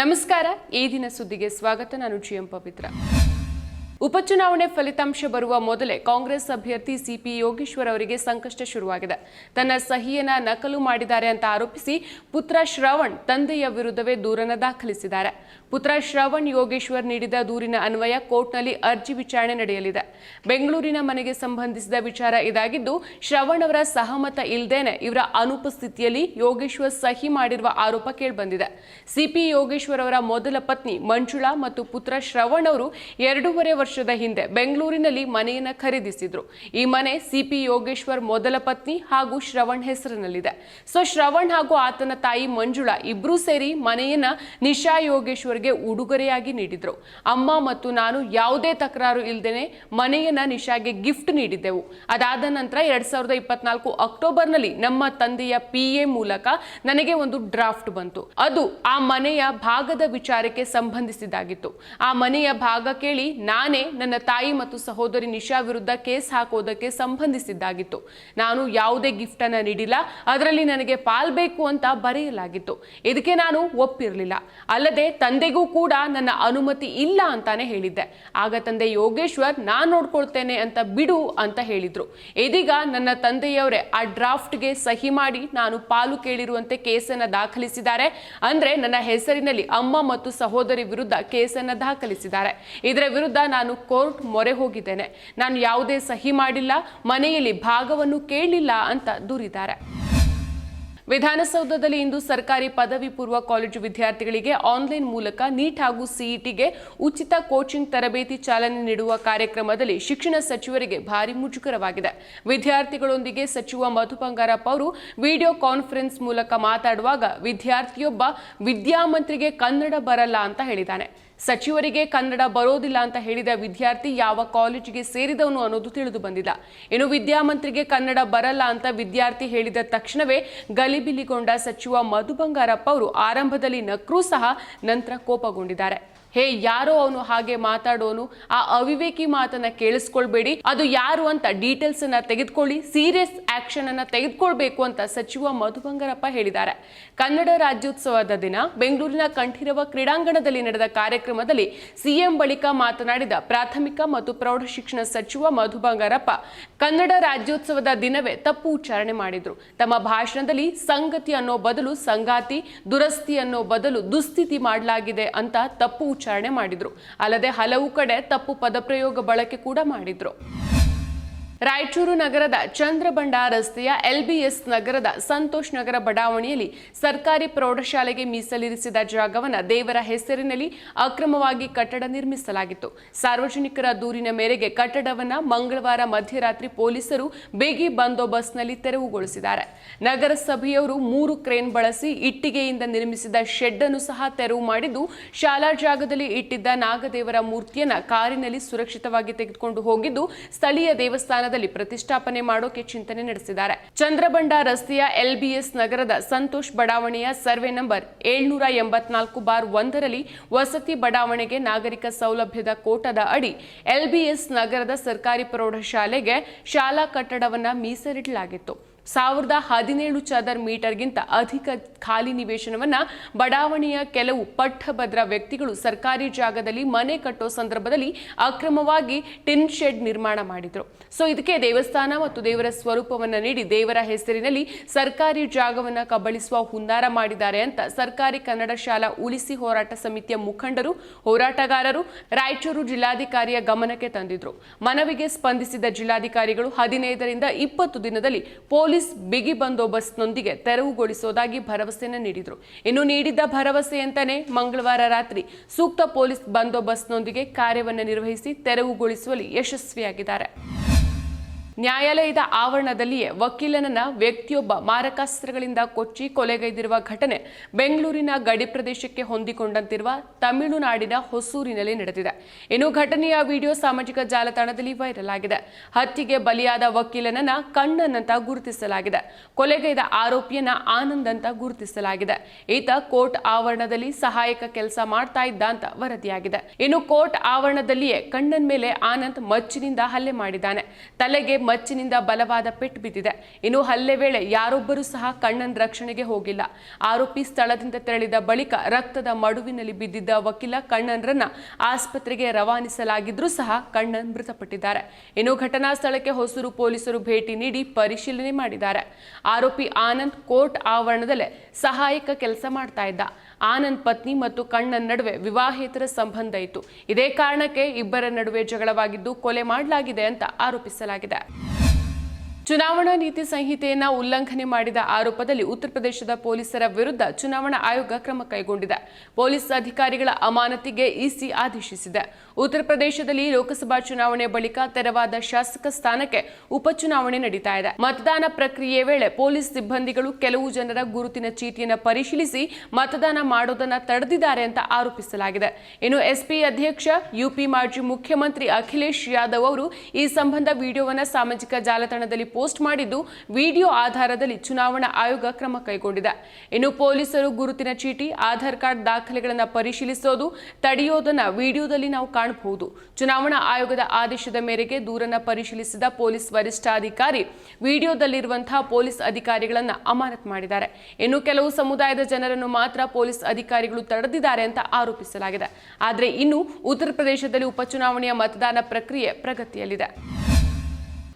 ನಮಸ್ಕಾರ, ಈ ದಿನ ಸುದ್ದಿಗೆ ಸ್ವಾಗತ. ನಾನು ಜಿ ಎಂ ಪವಿತ್ರ. ಉಪಚುನಾವಣೆ ಫಲಿತಾಂಶ ಬರುವ ಮೊದಲೇ ಕಾಂಗ್ರೆಸ್ ಅಭ್ಯರ್ಥಿ ಸಿಪಿ ಯೋಗೇಶ್ವರ್ ಅವರಿಗೆ ಸಂಕಷ್ಟ ಶುರುವಾಗಿದೆ. ತನ್ನ ಸಹಿಯನ್ನ ನಕಲು ಮಾಡಿದ್ದಾರೆ ಅಂತ ಆರೋಪಿಸಿ ಪುತ್ರ ಶ್ರವಣ್ ತಂದೆಯ ವಿರುದ್ಧವೇ ದೂರನ್ನು ದಾಖಲಿಸಿದ್ದಾರೆ. ಪುತ್ರ ಶ್ರವಣ್ ಯೋಗೇಶ್ವರ್ ನೀಡಿದ ದೂರಿನ ಅನ್ವಯ ಕೋರ್ಟ್ನಲ್ಲಿ ಅರ್ಜಿ ವಿಚಾರಣೆ ನಡೆಯಲಿದೆ. ಬೆಂಗಳೂರಿನ ಮನೆಗೆ ಸಂಬಂಧಿಸಿದ ವಿಚಾರ ಇದಾಗಿದ್ದು, ಶ್ರವಣ್ ಅವರ ಸಹಮತ ಇಲ್ಲದೇನೆ ಇವರ ಅನುಪಸ್ಥಿತಿಯಲ್ಲಿ ಯೋಗೇಶ್ವರ್ ಸಹಿ ಮಾಡಿರುವ ಆರೋಪ ಕೇಳಿಬಂದಿದೆ. ಸಿಪಿ ಯೋಗೇಶ್ವರ್ ಅವರ ಮೊದಲ ಪತ್ನಿ ಮಂಜುಳಾ ಮತ್ತು ಪುತ್ರ ಶ್ರವಣ್ ಅವರು ಎರಡೂವರೆ ವರ್ಷದ ಹಿಂದೆ ಬೆಂಗಳೂರಿನಲ್ಲಿ ಮನೆಯನ್ನ ಖರೀದಿಸಿದ್ರು. ಈ ಮನೆ ಸಿಪಿ ಯೋಗೇಶ್ವರ್ ಮೊದಲ ಪತ್ನಿ ಹಾಗೂ ಶ್ರವಣ್ ಹೆಸರಿನಲ್ಲಿದೆ. ಸೊ, ಶ್ರವಣ್ ಹಾಗೂ ಆತನ ತಾಯಿ ಮಂಜುಳಾ ಇಬ್ಬರೂ ಸೇರಿ ಮನೆಯನ್ನ ನಿಶಾ ಯೋಗೇಶ್ವರ್ಗೆ ಉಡುಗೊರೆಯಾಗಿ ನೀಡಿದ್ರು. ಅಮ್ಮ ಮತ್ತು ನಾನು ಯಾವುದೇ ತಕರಾರು ಇಲ್ಲದೇನೆ ಮನೆಯನ್ನು ನಿಶಾಗೆ ಗಿಫ್ಟ್ ನೀಡಿದ್ದೆವು. ಅದಾದ ನಂತರ ಎರಡ್ ಸಾವಿರದ ಇಪ್ಪತ್ನಾಲ್ಕು ಅಕ್ಟೋಬರ್ನಲ್ಲಿ ನಮ್ಮ ತಂದೆಯ ಪಿ ಮೂಲಕ ನನಗೆ ಒಂದು ಡ್ರಾಫ್ಟ್ ಬಂತು. ಅದು ಆ ಮನೆಯ ಭಾಗದ ವಿಚಾರಕ್ಕೆ ಸಂಬಂಧಿಸಿದ್ದಾಗಿತ್ತು. ಆ ಮನೆಯ ಭಾಗ ಕೇಳಿ ನಾನೇ ನನ್ನ ತಾಯಿ ಮತ್ತು ಸಹೋದರಿ ನಿಶಾ ವಿರುದ್ಧ ಕೇಸ್ ಹಾಕೋದಕ್ಕೆ ಸಂಬಂಧಿಸಿದ್ದಾಗಿತ್ತು. ನಾನು ಯಾವುದೇ ಗಿಫ್ಟ್ ಅನ್ನ ನೀಡಿಲ್ಲ. ಅದರಲ್ಲಿ ನನಗೆ ಪಾಲ್ಬೇಕು ಅಂತ ಬರೆಯಲಾಗಿತ್ತು. ಇದಕ್ಕೆ ನಾನು ಒಪ್ಪಿರಲಿಲ್ಲ. ಅಲ್ಲದೆ ತಂದೆಗೂ ಕೂಡ ನನ್ನ ಅನುಮತಿ ಇಲ್ಲ ಅಂತಾನೆ ಹೇಳಿದ್ದೆ. ಆಗ ತಂದೆ ಯೋಗೇಶ್ವರ್, ನಾನು ನೋಡ್ಕೊಳ್ತೇನೆ ಅಂತ ಬಿಡು ಅಂತ ಹೇಳಿದ್ರು. ಇದೀಗ ನನ್ನ ತಂದೆಯವರೇ ಆ ಡ್ರಾಫ್ಟ್ಗೆ ಸಹಿ ಮಾಡಿ ನಾನು ಪಾಲು ಕೇಳಿರುವಂತೆ ಕೇಸನ್ನ ದಾಖಲಿಸಿದ್ದಾರೆ. ಅಂದ್ರೆ ನನ್ನ ಹೆಸರಿನಲ್ಲಿ ಅಮ್ಮ ಮತ್ತು ಸಹೋದರಿ ವಿರುದ್ಧ ಕೇಸನ್ನ ದಾಖಲಿಸಿದ್ದಾರೆ. ಇದರ ವಿರುದ್ಧ ನಾನು ಕೋರ್ಟ್ ಮೊರೆ ಹೋಗಿದ್ದೇನೆ. ನಾನು ಯಾವುದೇ ಸಹಿ ಮಾಡಿಲ್ಲ, ಮನೆಯಲ್ಲಿ ಭಾಗವನ್ನು ಕೇಳಿಲ್ಲ ಅಂತ ದೂರಿದ್ದಾರೆ. ವಿಧಾನಸೌಧದಲ್ಲಿ ಇಂದು ಸರ್ಕಾರಿ ಪದವಿ ಪೂರ್ವ ಕಾಲೇಜು ವಿದ್ಯಾರ್ಥಿಗಳಿಗೆ ಆನ್ಲೈನ್ ಮೂಲಕ ನೀಟ್ ಹಾಗೂ ಸಿಇಟಿಗೆ ಉಚಿತ ಕೋಚಿಂಗ್ ತರಬೇತಿ ಚಾಲನೆ ನೀಡುವ ಕಾರ್ಯಕ್ರಮದಲ್ಲಿ ಶಿಕ್ಷಣ ಸಚಿವರಿಗೆ ಭಾರಿ ಮುಜುಗರವಾಗಿದೆ. ವಿದ್ಯಾರ್ಥಿಗಳೊಂದಿಗೆ ಸಚಿವ ಮಧು ಬಂಗಾರಪ್ಪ ಅವರು ವಿಡಿಯೋ ಕಾನ್ಫರೆನ್ಸ್ ಮೂಲಕ ಮಾತಾಡುವಾಗ ವಿದ್ಯಾರ್ಥಿಯೊಬ್ಬ ವಿದ್ಯಾಮಂತ್ರಿಗೆ ಕನ್ನಡ ಬರಲ್ಲ ಅಂತ ಹೇಳಿದ್ದಾನೆ. ಸಚಿವರಿಗೆ ಕನ್ನಡ ಬರೋದಿಲ್ಲ ಅಂತ ಹೇಳಿದ ವಿದ್ಯಾರ್ಥಿ ಯಾವ ಕಾಲೇಜಿಗೆ ಸೇರಿದವನು ಅನ್ನೋದು ತಿಳಿದು ಬಂದಿಲ್ಲ. ಇನ್ನು ವಿದ್ಯಾಮಂತ್ರಿಗೆ ಕನ್ನಡ ಬರಲ್ಲ ಅಂತ ವಿದ್ಯಾರ್ಥಿ ಹೇಳಿದ ತಕ್ಷಣವೇ ಗಲಿಬಿಲಿಗೊಂಡ ಸಚಿವ ಮಧು ಬಂಗಾರಪ್ಪ ಅವರು ಆರಂಭದಲ್ಲಿ ನಕ್ರೂ ಸಹ ನಂತರ ಕೋಪಗೊಂಡಿದ್ದಾರೆ. ಹೇ, ಯಾರೋ ಅವನು ಹಾಗೆ ಮಾತಾಡೋನು, ಆ ಅವಿವೇಕಿ ಮಾತನ್ನ ಕೇಳಿಸ್ಕೊಳ್ಬೇಡಿ. ಅದು ಯಾರು ಅಂತ ಡೀಟೇಲ್ಸ್ ಅನ್ನ ತೆಗೆದುಕೊಳ್ಳಿ ಸೀರಿಯಸ್ ಆಕ್ಷನ್ ಅನ್ನ ತೆಗೆದುಕೊಳ್ಬೇಕು ಅಂತ ಸಚಿವ ಮಧು ಬಂಗಾರಪ್ಪ ಹೇಳಿದ್ದಾರೆ. ಕನ್ನಡ ರಾಜ್ಯೋತ್ಸವದ ದಿನ ಬೆಂಗಳೂರಿನ ಕಂಠೀರವ ಕ್ರೀಡಾಂಗಣದಲ್ಲಿ ನಡೆದ ಕಾರ್ಯಕ್ರಮದಲ್ಲಿ ಸಿಎಂ ಬಳಿಕ ಮಾತನಾಡಿದ ಪ್ರಾಥಮಿಕ ಮತ್ತು ಪ್ರೌಢಶಿಕ್ಷಣ ಸಚಿವ ಮಧು ಬಂಗಾರಪ್ಪ ಕನ್ನಡ ರಾಜ್ಯೋತ್ಸವದ ದಿನವೇ ತಪ್ಪು ಉಚ್ಚಾರಣೆ ಮಾಡಿದ್ರು. ತಮ್ಮ ಭಾಷಣದಲ್ಲಿ ಸಂಗತಿ ಅನ್ನೋ ಬದಲು ಸಂಗಾತಿ, ದುರಸ್ತಿ ಅನ್ನೋ ಬದಲು ದುಸ್ಥಿತಿ ಮಾಡಲಾಗಿದೆ ಅಂತ ತಪ್ಪು ಮಾಡಿದ್ರು. ಅಲ್ಲದೆ ಹಲವು ಕಡೆ ತಪ್ಪು ಪದಪ್ರಯೋಗ ಬಳಕೆ ಕೂಡ ಮಾಡಿದ್ರು. ರಾಯಚೂರು ನಗರದ ಚಂದ್ರಬಂಡ ರಸ್ತೆಯ ಎಲ್ಬಿಎಸ್ ನಗರದ ಸಂತೋಷ್ ನಗರ ಬಡಾವಣೆಯಲ್ಲಿ ಸರ್ಕಾರಿ ಪ್ರೌಢಶಾಲೆಗೆ ಮೀಸಲಿರಿಸಿದ ಜಾಗವನ್ನು ದೇವರ ಹೆಸರಿನಲ್ಲಿ ಅಕ್ರಮವಾಗಿ ಕಟ್ಟಡ ನಿರ್ಮಿಸಲಾಗಿತ್ತು. ಸಾರ್ವಜನಿಕರ ದೂರಿನ ಮೇರೆಗೆ ಕಟ್ಟಡವನ್ನು ಮಂಗಳವಾರ ಮಧ್ಯರಾತ್ರಿ ಪೊಲೀಸರು ಬೇಗಿ ಬಂದೋಬಸ್ತ್ನಲ್ಲಿ ತೆರವುಗೊಳಿಸಿದ್ದಾರೆ. ನಗರಸಭೆಯವರು ಮೂರು ಕ್ರೇನ್ ಬಳಸಿ ಇಟ್ಟಿಗೆಯಿಂದ ನಿರ್ಮಿಸಿದ ಶೆಡ್ ಅನ್ನು ಸಹ ತೆರವು ಮಾಡಿದ್ದು, ಶಾಲಾ ಜಾಗದಲ್ಲಿ ಇಟ್ಟಿದ್ದ ನಾಗದೇವರ ಮೂರ್ತಿಯನ್ನು ಕಾರಿನಲ್ಲಿ ಸುರಕ್ಷಿತವಾಗಿ ತೆಗೆದುಕೊಂಡು ಹೋಗಿದ್ದು, ಸ್ಥಳೀಯ ದೇವಸ್ಥಾನದಲ್ಲಿ ಪ್ರತಿಷ್ಠಾಪನೆ ಮಾಡೋಕೆ ಚಿಂತನೆ ನಡೆಸಿದ್ದಾರೆ. ಚಂದ್ರಬಂಡ ರಸ್ತೆಯ ಎಲ್ಬಿಎಸ್ ನಗರದ ಸಂತೋಷ್ ಬಡಾವಣೆಯ ಸರ್ವೆ ನಂಬರ್ ಏಳ್ನೂರ ಎಂಬತ್ನಾಲ್ಕು ಬಾರ್ ಒಂದರಲ್ಲಿ ವಸತಿ ಬಡಾವಣೆಗೆ ನಾಗರಿಕ ಸೌಲಭ್ಯದ ಕೋಟದ ಅಡಿ ಎಲ್ಬಿಎಸ್ ನಗರದ ಸರ್ಕಾರಿ ಪ್ರೌಢಶಾಲೆಗೆ ಶಾಲಾ ಕಟ್ಟಡವನ್ನ ಮೀಸಲಿಡಲಾಗಿತ್ತು. ಸಾವಿರದ ಹದಿನೇಳು ಚದರ್ ಮೀಟರ್ಗಿಂತ ಅಧಿಕ ಖಾಲಿ ನಿವೇಶನವನ್ನು ಬಡಾವಣೆಯ ಕೆಲವು ಪಟ್ಟಭದ್ರ ವ್ಯಕ್ತಿಗಳು ಸರ್ಕಾರಿ ಜಾಗದಲ್ಲಿ ಮನೆ ಕಟ್ಟೋ ಸಂದರ್ಭದಲ್ಲಿ ಅಕ್ರಮವಾಗಿ ಟಿನ್ ಶೆಡ್ ನಿರ್ಮಾಣ ಮಾಡಿದರು. ಸೊ, ಇದಕ್ಕೆ ದೇವಸ್ಥಾನ ಮತ್ತು ದೇವರ ಸ್ವರೂಪವನ್ನು ನೀಡಿ ದೇವರ ಹೆಸರಿನಲ್ಲಿ ಸರ್ಕಾರಿ ಜಾಗವನ್ನು ಕಬಳಿಸುವ ಹುನ್ನಾರ ಮಾಡಿದ್ದಾರೆ ಅಂತ ಸರ್ಕಾರಿ ಕನ್ನಡ ಶಾಲಾ ಉಳಿಸಿ ಹೋರಾಟ ಸಮಿತಿಯ ಮುಖಂಡರು, ಹೋರಾಟಗಾರರು ರಾಯಚೂರು ಜಿಲ್ಲಾಧಿಕಾರಿಯ ಗಮನಕ್ಕೆ ತಂದಿದ್ರು. ಮನವಿಗೆ ಸ್ಪಂದಿಸಿದ ಜಿಲ್ಲಾಧಿಕಾರಿಗಳು ಹದಿನೈದರಿಂದ ಇಪ್ಪತ್ತು ದಿನದಲ್ಲಿ ಪೊಲೀಸ್ ಬಿಗಿ ಬಂದೋಬಸ್ತ್ನೊಂದಿಗೆ ತೆರವುಗೊಳಿಸೋದಾಗಿ ಭರವಸೆಯನ್ನು ನೀಡಿದರು. ಇನ್ನು ನೀಡಿದ್ದ ಭರವಸೆಯಂತಾನೆ ಮಂಗಳವಾರ ರಾತ್ರಿ ಸೂಕ್ತ ಪೊಲೀಸ್ ಬಂದೋಬಸ್ತ್ನೊಂದಿಗೆ ಕಾರ್ಯವನ್ನು ನಿರ್ವಹಿಸಿ ತೆರವುಗೊಳಿಸುವಲ್ಲಿ ಯಶಸ್ವಿಯಾಗಿದ್ದಾರೆ. ನ್ಯಾಯಾಲಯದ ಆವರಣದಲ್ಲಿಯೇ ವಕೀಲನನ್ನ ವ್ಯಕ್ತಿಯೊಬ್ಬ ಮಾರಕಾಸ್ತ್ರಗಳಿಂದ ಕೊಚ್ಚಿ ಕೊಲೆಗೈದಿರುವ ಘಟನೆ ಬೆಂಗಳೂರಿನ ಗಡಿ ಪ್ರದೇಶಕ್ಕೆ ಹೊಂದಿಕೊಂಡಂತಿರುವ ತಮಿಳುನಾಡಿನ ಹೊಸೂರಿನಲ್ಲಿ ನಡೆದಿದೆ. ಇನ್ನು ಘಟನೆಯ ವಿಡಿಯೋ ಸಾಮಾಜಿಕ ಜಾಲತಾಣದಲ್ಲಿ ವೈರಲ್ ಆಗಿದೆ. ಹತ್ಯೆಗೆ ಬಲಿಯಾದ ವಕೀಲನನ್ನ ಕಣ್ಣನಂತ ಗುರುತಿಸಲಾಗಿದೆ. ಕೊಲೆಗೈದ ಆರೋಪಿಯನ್ನ ಆನಂದ್ ಅಂತ ಗುರುತಿಸಲಾಗಿದೆ. ಈತ ಕೋರ್ಟ್ ಆವರಣದಲ್ಲಿ ಸಹಾಯಕ ಕೆಲಸ ಮಾಡ್ತಾ ಇದ್ದ ಅಂತ ವರದಿಯಾಗಿದೆ. ಇನ್ನು ಕೋರ್ಟ್ ಆವರಣದಲ್ಲಿಯೇ ಕಣ್ಣನ್ ಮೇಲೆ ಆನಂದ್ ಮಚ್ಚಿನಿಂದ ಹಲ್ಲೆ ಮಾಡಿದ್ದಾನೆ. ತಲೆಗೆ ಮಚ್ಚಿನಿಂದ ಬಲವಾದ ಪೆಟ್ಟು ಬಿದ್ದಿದೆ. ಇನ್ನು ಹಲ್ಲೆ ವೇಳೆ ಯಾರೊಬ್ಬರೂ ಸಹ ಕಣ್ಣನ್ ರಕ್ಷಣೆಗೆ ಹೋಗಿಲ್ಲ. ಆರೋಪಿ ಸ್ಥಳದಿಂದ ತೆರಳಿದ ಬಳಿಕ ರಕ್ತದ ಮಡುವಿನಲ್ಲಿ ಬಿದ್ದಿದ್ದ ವಕೀಲ ಕಣ್ಣನ್ರನ್ನ ಆಸ್ಪತ್ರೆಗೆ ರವಾನಿಸಲಾಗಿದ್ರೂ ಸಹ ಕಣ್ಣನ್ ಮೃತಪಟ್ಟಿದ್ದಾರೆ. ಇನ್ನು ಘಟನಾ ಸ್ಥಳಕ್ಕೆ ಹೊಸೂರು ಪೊಲೀಸರು ಭೇಟಿ ನೀಡಿ ಪರಿಶೀಲನೆ ಮಾಡಿದ್ದಾರೆ. ಆರೋಪಿ ಆನಂದ್ ಕೋರ್ಟ್ ಆವರಣದಲ್ಲೇ ಸಹಾಯಕ ಕೆಲಸ ಮಾಡ್ತಾ ಇದ್ದ. ಆನಂದ್ ಪತ್ನಿ ಮತ್ತು ಕಣ್ಣನ್ ನಡುವೆ ವಿವಾಹೇತರ ಸಂಬಂಧ ಇತ್ತು. ಇದೇ ಕಾರಣಕ್ಕೆ ಇಬ್ಬರ ನಡುವೆ ಜಗಳವಾಗಿದ್ದು ಕೊಲೆ ಮಾಡಲಾಗಿದೆ ಅಂತ ಆರೋಪಿಸಲಾಗಿದೆ. ಚುನಾವಣಾ ನೀತಿ ಸಂಹಿತೆಯನ್ನು ಉಲ್ಲಂಘನೆ ಮಾಡಿದ ಆರೋಪದಲ್ಲಿ ಉತ್ತರ ಪ್ರದೇಶದ ಪೊಲೀಸರ ವಿರುದ್ಧ ಚುನಾವಣಾ ಆಯೋಗ ಕ್ರಮ ಕೈಗೊಂಡಿದೆ. ಪೊಲೀಸ್ ಅಧಿಕಾರಿಗಳ ಅಮಾನತಿಗೆ ಇಸಿ ಆದೇಶಿಸಿದೆ. ಉತ್ತರ ಪ್ರದೇಶದಲ್ಲಿ ಲೋಕಸಭಾ ಚುನಾವಣೆ ಬಳಿಕ ತೆರವಾದ ಶಾಸಕ ಸ್ಥಾನಕ್ಕೆ ಉಪಚುನಾವಣೆ ನಡೀತಾ ಇದೆ. ಮತದಾನ ಪ್ರಕ್ರಿಯೆ ವೇಳೆ ಪೊಲೀಸ್ ಸಿಬ್ಬಂದಿಗಳು ಕೆಲವು ಜನರ ಗುರುತಿನ ಚೀಟಿಯನ್ನು ಪರಿಶೀಲಿಸಿ ಮತದಾನ ಮಾಡೋದನ್ನ ತಡೆದಿದ್ದಾರೆ ಅಂತ ಆರೋಪಿಸಲಾಗಿದೆ. ಇನ್ನು ಎಸ್ಪಿ ಅಧ್ಯಕ್ಷ, ಯುಪಿ ಮಾಜಿ ಮುಖ್ಯಮಂತ್ರಿ ಅಖಿಲೇಶ್ ಯಾದವ್ ಅವರು ಈ ಸಂಬಂಧ ವಿಡಿಯೋವನ್ನು ಸಾಮಾಜಿಕ ಜಾಲತಾಣದಲ್ಲಿ ಪೋಸ್ಟ್ ಮಾಡಿದ್ದು ವಿಡಿಯೋ ಆಧಾರದಲ್ಲಿ ಚುನಾವಣಾ ಆಯೋಗ ಕ್ರಮ ಕೈಗೊಂಡಿದೆ. ಇನ್ನು ಪೊಲೀಸರು ಗುರುತಿನ ಚೀಟಿ, ಆಧಾರ್ ಕಾರ್ಡ್ ದಾಖಲೆಗಳನ್ನು ಪರಿಶೀಲಿಸೋದು, ತಡೆಯೋದನ್ನು ವಿಡಿಯೋದಲ್ಲಿ ನಾವು ಕಾಣಬಹುದು. ಚುನಾವಣಾ ಆಯೋಗದ ಆದೇಶದ ಮೇರೆಗೆ ದೂರನ್ನು ಪರಿಶೀಲಿಸಿದ ಪೊಲೀಸ್ ವರಿಷ್ಠಾಧಿಕಾರಿ ವಿಡಿಯೋದಲ್ಲಿರುವಂತಹ ಪೊಲೀಸ್ ಅಧಿಕಾರಿಗಳನ್ನು ಅಮಾನತ್ ಮಾಡಿದ್ದಾರೆ. ಇನ್ನು ಕೆಲವು ಸಮುದಾಯದ ಜನರನ್ನು ಮಾತ್ರ ಪೊಲೀಸ್ ಅಧಿಕಾರಿಗಳು ತಡೆದಿದ್ದಾರೆ ಅಂತ ಆರೋಪಿಸಲಾಗಿದೆ. ಆದರೆ ಇನ್ನು ಉತ್ತರ ಪ್ರದೇಶದಲ್ಲಿ ಉಪಚುನಾವಣೆಯ ಮತದಾನ ಪ್ರಕ್ರಿಯೆ ಪ್ರಗತಿಯಲ್ಲಿದೆ.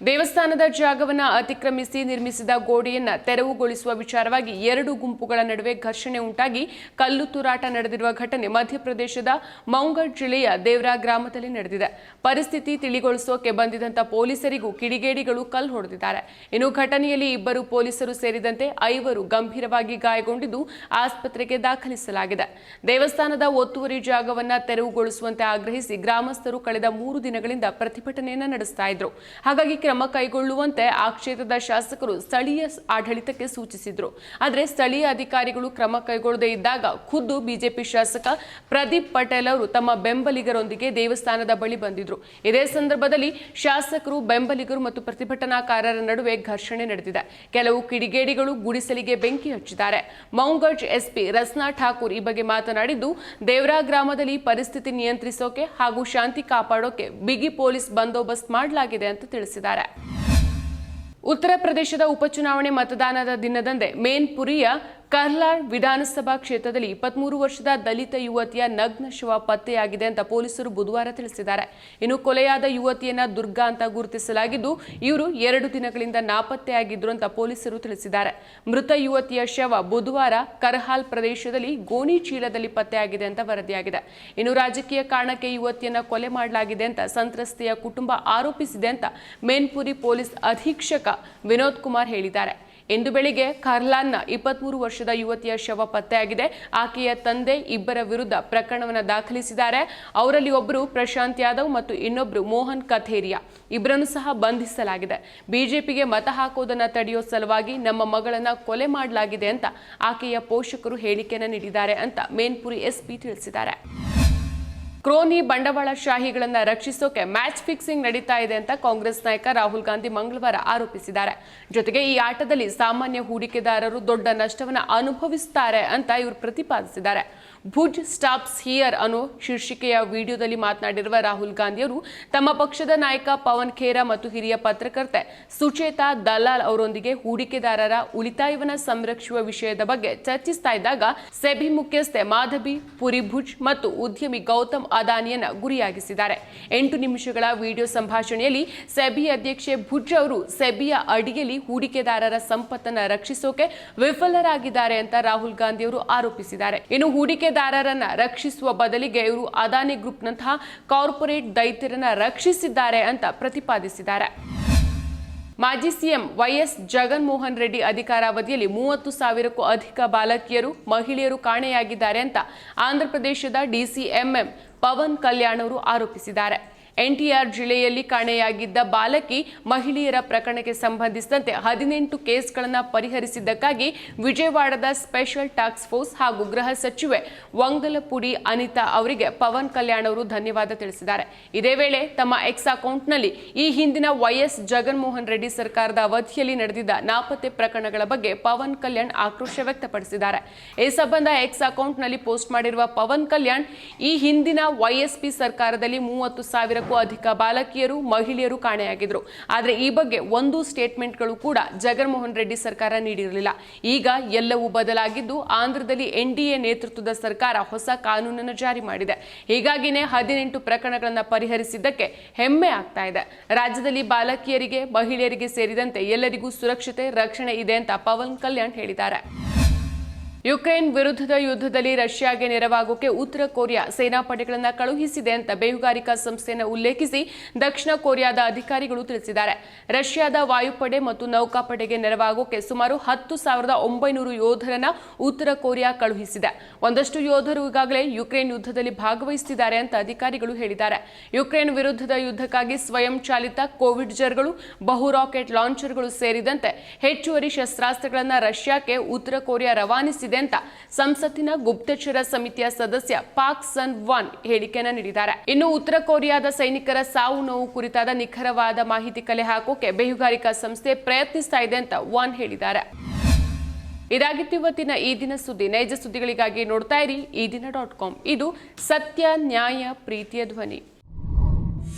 ದೇವಸ್ಥಾನದ ಜಾಗವನ್ನು ಅತಿಕ್ರಮಿಸಿ ನಿರ್ಮಿಸಿದ ಗೋಡೆಯನ್ನ ತೆರವುಗೊಳಿಸುವ ವಿಚಾರವಾಗಿ ಎರಡು ಗುಂಪುಗಳ ನಡುವೆ ಘರ್ಷಣೆ ಉಂಟಾಗಿ ಕಲ್ಲು ತೂರಾಟ ನಡೆದಿರುವ ಘಟನೆ ಮಧ್ಯಪ್ರದೇಶದ ಮೌಂಗಡ್ ಜಿಲ್ಲೆಯ ದೇವ್ರಾ ಗ್ರಾಮದಲ್ಲಿ ನಡೆದಿದೆ. ಪರಿಸ್ಥಿತಿ ತಿಳಿಗೊಳಿಸೋಕೆ ಬಂದಿದ್ದಂಥ ಪೊಲೀಸರಿಗೂ ಕಿಡಿಗೇಡಿಗಳು ಕಲ್ಲು ಹೊಡೆದಿದ್ದಾರೆ. ಇನ್ನು ಘಟನೆಯಲ್ಲಿ ಇಬ್ಬರು ಪೊಲೀಸರು ಸೇರಿದಂತೆ ಐವರು ಗಂಭೀರವಾಗಿ ಗಾಯಗೊಂಡಿದ್ದು ಆಸ್ಪತ್ರೆಗೆ ದಾಖಲಿಸಲಾಗಿದೆ. ದೇವಸ್ಥಾನದ ಒತ್ತುವರಿ ಜಾಗವನ್ನ ತೆರವುಗೊಳಿಸುವಂತೆ ಆಗ್ರಹಿಸಿ ಗ್ರಾಮಸ್ಥರು ಕಳೆದ ಮೂರು ದಿನಗಳಿಂದ ಪ್ರತಿಭಟನೆಯನ್ನು ನಡೆಸ್ತಾ ಇದ್ರು. ಹಾಗಾಗಿ ಕ್ರಮ ಕೈಗೊಳ್ಳುವಂತೆ ಆ ಕ್ಷೇತ್ರದ ಶಾಸಕರು ಸ್ಥಳೀಯ ಆಡಳಿತಕ್ಕೆ ಸೂಚಿಸಿದ್ರು. ಆದರೆ ಸ್ಥಳೀಯ ಅಧಿಕಾರಿಗಳು ಕ್ರಮ ಕೈಗೊಳ್ಳದೇ ಇದ್ದಾಗ ಖುದ್ದು ಬಿಜೆಪಿ ಶಾಸಕ ಪ್ರದೀಪ್ ಪಟೇಲ್ ಅವರು ತಮ್ಮ ಬೆಂಬಲಿಗರೊಂದಿಗೆ ದೇವಸ್ಥಾನದ ಬಳಿ ಬಂದಿದ್ರು. ಇದೇ ಸಂದರ್ಭದಲ್ಲಿ ಶಾಸಕರು, ಬೆಂಬಲಿಗರು ಮತ್ತು ಪ್ರತಿಭಟನಾಕಾರರ ನಡುವೆ ಘರ್ಷಣೆ ನಡೆದಿದೆ. ಕೆಲವು ಕಿಡಿಗೇಡಿಗಳು ಗುಡಿಸಲಿಗೆ ಬೆಂಕಿ ಹಚ್ಚಿದ್ದಾರೆ. ಮೌಂಗಜ್ ಎಸ್ಪಿ ರಸ್ನಾ ಠಾಕೂರ್ ಈ ಬಗ್ಗೆ ಮಾತನಾಡಿದ್ದು ದೇವರಾ ಗ್ರಾಮದಲ್ಲಿ ಪರಿಸ್ಥಿತಿ ನಿಯಂತ್ರಿಸೋಕೆ ಹಾಗೂ ಶಾಂತಿ ಕಾಪಾಡೋಕೆ ಬಿಗಿ ಪೊಲೀಸ್ ಬಂದೋಬಸ್ತ್ ಮಾಡಲಾಗಿದೆ ಅಂತ ತಿಳಿಸಿದ್ದಾರೆ. ಉತ್ತರ ಪ್ರದೇಶದ ಉಪಚುನಾವಣೆ ಮತದಾನದ ದಿನದಂದೇ ಮೇನ್ಪುರಿಯ ಕರ್ಲಾಳ್ ವಿಧಾನಸಭಾ ಕ್ಷೇತ್ರದಲ್ಲಿ ಇಪ್ಪತ್ಮೂರು ವರ್ಷದ ದಲಿತ ಯುವತಿಯ ನಗ್ನ ಶವ ಪತ್ತೆಯಾಗಿದೆ ಅಂತ ಪೊಲೀಸರು ಬುಧವಾರ ತಿಳಿಸಿದ್ದಾರೆ. ಇನ್ನು ಕೊಲೆಯಾದ ಯುವತಿಯನ್ನ ದುರ್ಗಾ ಅಂತ ಗುರುತಿಸಲಾಗಿದ್ದು, ಇವರು ಎರಡು ದಿನಗಳಿಂದ ನಾಪತ್ತೆಯಾಗಿದ್ದರು ಅಂತ ಪೊಲೀಸರು ತಿಳಿಸಿದ್ದಾರೆ. ಮೃತ ಯುವತಿಯ ಶವ ಬುಧವಾರ ಕರ್ಹಾಲ್ ಪ್ರದೇಶದಲ್ಲಿ ಗೋಣಿ ಚೀಲದಲ್ಲಿ ಪತ್ತೆಯಾಗಿದೆ ಅಂತ ವರದಿಯಾಗಿದೆ. ಇನ್ನು ರಾಜಕೀಯ ಕಾರಣಕ್ಕೆ ಯುವತಿಯನ್ನ ಕೊಲೆ ಮಾಡಲಾಗಿದೆ ಅಂತ ಸಂತ್ರಸ್ತೆಯ ಕುಟುಂಬ ಆರೋಪಿಸಿದೆ ಅಂತ ಮೇನ್ಪುರಿ ಪೊಲೀಸ್ ಅಧೀಕ್ಷಕ ವಿನೋದ್ ಕುಮಾರ್ ಹೇಳಿದ್ದಾರೆ. ಇಂದು ಬೆಳಿಗ್ಗೆ ಖರ್ಲಾನ್ನ ಇಪ್ಪತ್ಮೂರು ವರ್ಷದ ಯುವತಿಯ ಶವ ಪತ್ತೆಯಾಗಿದೆ. ಆಕೆಯ ತಂದೆ ಇಬ್ಬರ ವಿರುದ್ಧ ಪ್ರಕರಣವನ್ನು ದಾಖಲಿಸಿದ್ದಾರೆ. ಅವರಲ್ಲಿ ಒಬ್ಬರು ಪ್ರಶಾಂತ್ ಯಾದವ್ ಮತ್ತು ಇನ್ನೊಬ್ಬರು ಮೋಹನ್ ಕಥೇರಿಯಾ. ಇಬ್ಬರನ್ನು ಸಹ ಬಂಧಿಸಲಾಗಿದೆ. ಬಿಜೆಪಿಗೆ ಮತ ಹಾಕೋದನ್ನ ತಡೆಯೋ ಸಲುವಾಗಿ ನಮ್ಮ ಮಗಳನ್ನ ಕೊಲೆ ಮಾಡಲಾಗಿದೆ ಅಂತ ಆಕೆಯ ಪೋಷಕರು ಹೇಳಿಕೆಯನ್ನು ನೀಡಿದ್ದಾರೆ ಅಂತ ಮೇನ್ಪುರಿ ಎಸ್ಪಿ ತಿಳಿಸಿದ್ದಾರೆ. ಕ್ರೋನಿ ಬಂಡವಾಳಶಾಹಿಗಳನ್ನ ರಕ್ಷಿಸೋಕೆ ಮ್ಯಾಚ್ ಫಿಕ್ಸಿಂಗ್ ನಡೀತಾ ಇದೆ ಅಂತ ಕಾಂಗ್ರೆಸ್ ನಾಯಕ ರಾಹುಲ್ ಗಾಂಧಿ ಮಂಗಳವಾರ ಆರೋಪಿಸಿದ್ದಾರೆ. ಜೊತೆಗೆ ಈ ಆಟದಲ್ಲಿ ಸಾಮಾನ್ಯ ಹೂಡಿಕೆದಾರರು ದೊಡ್ಡ ನಷ್ಟವನ್ನು ಅನುಭವಿಸುತ್ತಾರೆ ಅಂತ ಇವರು ಪ್ರತಿಪಾದಿಸಿದ್ದಾರೆ. ಭುಜ್ ಸ್ಟಾಪ್ಸ್ ಹಿಯರ್ ಅನ್ನೋ ಶೀರ್ಷಿಕೆಯ ವಿಡಿಯೋದಲ್ಲಿ ಮಾತನಾಡಿರುವ ರಾಹುಲ್ ಗಾಂಧಿ ಅವರು ತಮ್ಮ ಪಕ್ಷದ ನಾಯಕ ಪವನ್ ಖೇರಾ ಮತ್ತು ಹಿರಿಯ ಪತ್ರಕರ್ತೆ ಸುಚೇತಾ ದಲಾಲ್ ಅವರೊಂದಿಗೆ ಹೂಡಿಕೆದಾರರ ಉಳಿತಾಯವನ್ನು ಸಂರಕ್ಷಿಸುವ ವಿಷಯದ ಬಗ್ಗೆ ಚರ್ಚಿಸ್ತಾ ಇದ್ದಾಗ ಸೆಬಿ ಮುಖ್ಯಸ್ಥೆ ಮಾಧವಿ, ಪುರಿ ಭುಜ್ ಮತ್ತು ಉದ್ಯಮಿ ಗೌತಮ್ ಅದಾನಿಯನ್ನ ಗುರಿಯಾಗಿಸಿದ್ದಾರೆ. ಎಂಟು ನಿಮಿಷಗಳ ವಿಡಿಯೋ ಸಂಭಾಷಣೆಯಲ್ಲಿ ಸೆಬಿ ಅಧ್ಯಕ್ಷೆ ಭುಜ್ ಅವರು ಸೆಬಿಯ ಅಡಿಯಲ್ಲಿ ಹೂಡಿಕೆದಾರರ ಸಂಪತ್ತನ್ನ ರಕ್ಷಿಸೋಕೆ ವಿಫಲರಾಗಿದ್ದಾರೆ ಅಂತ ರಾಹುಲ್ ಗಾಂಧಿ ಅವರು ಆರೋಪಿಸಿದ್ದಾರೆ. ಇನ್ನು ಹೂಡಿಕೆದಾರರನ್ನ ರಕ್ಷಿಸುವ ಬದಲಿಗೆ ಇವರು ಅದಾನಿ ಗ್ರೂಪ್ನಂತಹ ಕಾರ್ಪೊರೇಟ್ ದೈತ್ಯರನ್ನ ರಕ್ಷಿಸಿದ್ದಾರೆ ಅಂತ ಪ್ರತಿಪಾದಿಸಿದ್ದಾರೆ. ಮಾಜಿ ಸಿಎಂ ವೈಎಸ್ ಜಗನ್ಮೋಹನ್ ರೆಡ್ಡಿ ಅಧಿಕಾರಾವಧಿಯಲ್ಲಿ ಮೂವತ್ತು ಸಾವಿರಕ್ಕೂ ಅಧಿಕ ಬಾಲಕಿಯರು, ಮಹಿಳೆಯರು ಕಾಣೆಯಾಗಿದ್ದಾರೆ ಅಂತ ಆಂಧ್ರಪ್ರದೇಶದ ಡಿಸಿಎಂಎಂ ಪವನ್ ಕಲ್ಯಾಣ್ ಅವರು ಆರೋಪಿಸಿದ್ದಾರೆ. ಎನ್ಟಿಆರ್ ಜಿಲ್ಲೆಯಲ್ಲಿ ಕಾಣೆಯಾಗಿದ್ದ ಬಾಲಕಿ ಮಹಿಳೆಯರ ಪ್ರಕರಣಕ್ಕೆ ಸಂಬಂಧಿಸಿದಂತೆ ಹದಿನೆಂಟು ಕೇಸ್ಗಳನ್ನು ಪರಿಹರಿಸಿದ್ದಕ್ಕಾಗಿ ವಿಜಯವಾಡದ ಸ್ಪೆಷಲ್ ಟಾಸ್ಕ್ ಫೋರ್ಸ್ ಹಾಗೂ ಗೃಹ ಸಚಿವೆ ವಂಗಲಪುಡಿ ಅನಿತಾ ಅವರಿಗೆ ಪವನ್ ಕಲ್ಯಾಣ್ ಅವರು ಧನ್ಯವಾದ ತಿಳಿಸಿದ್ದಾರೆ. ಇದೇ ವೇಳೆ ತಮ್ಮ ಎಕ್ಸ್ ಅಕೌಂಟ್ನಲ್ಲಿ ಈ ಹಿಂದಿನ ವೈಎಸ್ ಜಗನ್ಮೋಹನ್ ರೆಡ್ಡಿ ಸರ್ಕಾರದ ಅವಧಿಯಲ್ಲಿ ನಡೆದಿದ್ದ ನಾಪತ್ತೆ ಪ್ರಕರಣಗಳ ಬಗ್ಗೆ ಪವನ್ ಕಲ್ಯಾಣ್ ಆಕ್ರೋಶ ವ್ಯಕ್ತಪಡಿಸಿದ್ದಾರೆ. ಈ ಸಂಬಂಧ ಎಕ್ಸ್ ಅಕೌಂಟ್ನಲ್ಲಿ ಪೋಸ್ಟ್ ಮಾಡಿರುವ ಪವನ್ ಕಲ್ಯಾಣ್, ಈ ಹಿಂದಿನ ವೈಎಸ್ಪಿ ಸರ್ಕಾರದಲ್ಲಿ ಮೂವತ್ತು ಸಾವಿರ ಸಾವಿರಕ್ಕೂ ಅಧಿಕ ಬಾಲಕಿಯರು, ಮಹಿಳೆಯರು ಕಾಣೆಯಾಗಿದ್ರು ಆದರೆ ಈ ಬಗ್ಗೆ ಒಂದು ಸ್ಟೇಟ್ಮೆಂಟ್ಗಳು ಕೂಡ ಜಗನ್ಮೋಹನ್ ರೆಡ್ಡಿ ಸರ್ಕಾರ ನೀಡಿರಲಿಲ್ಲ. ಈಗ ಎಲ್ಲವೂ ಬದಲಾಗಿದ್ದು ಆಂಧ್ರದಲ್ಲಿ ಎನ್ಡಿಎ ನೇತೃತ್ವದ ಸರ್ಕಾರ ಹೊಸ ಕಾನೂನನ್ನು ಜಾರಿ ಮಾಡಿದೆ. ಹೀಗಾಗಿನೇ ಹದಿನೆಂಟು ಪ್ರಕರಣಗಳನ್ನು ಪರಿಹರಿಸಿದ್ದಕ್ಕೆ ಹೆಮ್ಮೆ ಆಗ್ತಾ ಇದೆ. ರಾಜ್ಯದಲ್ಲಿ ಬಾಲಕಿಯರಿಗೆ, ಮಹಿಳೆಯರಿಗೆ ಸೇರಿದಂತೆ ಎಲ್ಲರಿಗೂ ಸುರಕ್ಷತೆ, ರಕ್ಷಣೆ ಇದೆ ಅಂತ ಪವನ್ ಕಲ್ಯಾಣ್ ಹೇಳಿದ್ದಾರೆ. ಯುಕ್ರೇನ್ ವಿರುದ್ಧದ ಯುದ್ಧದಲ್ಲಿ ರಷ್ಯಾಗೆ ನೆರವಾಗೋಕೆ ಉತ್ತರ ಕೊರಿಯಾ ಸೇನಾಪಡೆಗಳನ್ನು ಕಳುಹಿಸಿದೆ ಅಂತ ಬೇಹುಗಾರಿಕಾ ಸಂಸ್ಥೆಯನ್ನು ಉಲ್ಲೇಖಿಸಿ ದಕ್ಷಿಣ ಕೊರಿಯಾದ ಅಧಿಕಾರಿಗಳು ತಿಳಿಸಿದ್ದಾರೆ. ರಷ್ಯಾದ ವಾಯುಪಡೆ ಮತ್ತು ನೌಕಾಪಡೆಗೆ ನೆರವಾಗೋಕೆ ಸುಮಾರು ಹತ್ತು ಸಾವಿರದ ಒಂಬೈನೂರು ಯೋಧರನ್ನ ಉತ್ತರ ಕೊರಿಯಾ ಕಳುಹಿಸಿದೆ. ಒಂದಷ್ಟು ಯೋಧರು ಈಗಾಗಲೇ ಯುಕ್ರೇನ್ ಯುದ್ಧದಲ್ಲಿ ಭಾಗವಹಿಸುತ್ತಿದ್ದಾರೆ ಅಂತ ಅಧಿಕಾರಿಗಳು ಹೇಳಿದ್ದಾರೆ. ಯುಕ್ರೇನ್ ವಿರುದ್ಧದ ಯುದ್ಧಕ್ಕಾಗಿ ಸ್ವಯಂ ಚಾಲಿತ ಕೋವಿಡ್ ಜರ್ಗಳು, ಬಹು ರಾಕೆಟ್ ಲಾಂಚರ್ಗಳು ಸೇರಿದಂತೆ ಹೆಚ್ಚುವರಿ ಶಸ್ತ್ರಾಸ್ತ್ರಗಳನ್ನು ರಷ್ಯಾಕ್ಕೆ ಉತ್ತರ ಕೊರಿಯಾ ರವಾನಿಸಿದೆ. ಅಂತ ಸಂಸತ್ತಿನ ಗುಪ್ತಚರ ಸಮಿತಿಯ ಸದಸ್ಯ ಪಾಕ್ ಸನ್ ವಾನ್ ಹೇಳಿಕೆಯನ್ನ ನೀಡಿದ್ದಾರೆ. ಇನ್ನು ಉತ್ತರ ಕೊರಿಯಾದ ಸೈನಿಕರ ಸಾವು ನೋವು ಕುರಿತಾದ ನಿಖರವಾದ ಮಾಹಿತಿ ಕಲೆ ಹಾಕೋಕೆ ಬೇಹುಗಾರಿಕಾ ಸಂಸ್ಥೆ ಪ್ರಯತ್ನಿಸ್ತಾ ಇದೆ ಅಂತ ವಾನ್ ಹೇಳಿದ್ದಾರೆ. ಇದಾಗಿತ್ತು ಇವತ್ತಿನ ಈ ದಿನ ಸುದ್ದಿ. ನೈಜ ಸುದ್ದಿಗಳಿಗಾಗಿ ನೋಡ್ತಾ ಇರಿ. ಈ ದಿನ ಡಾಟ್ ಕಾಮ್. ಇದು ಸತ್ಯ, ನ್ಯಾಯ, ಪ್ರೀತಿಯ ಧ್ವನಿ.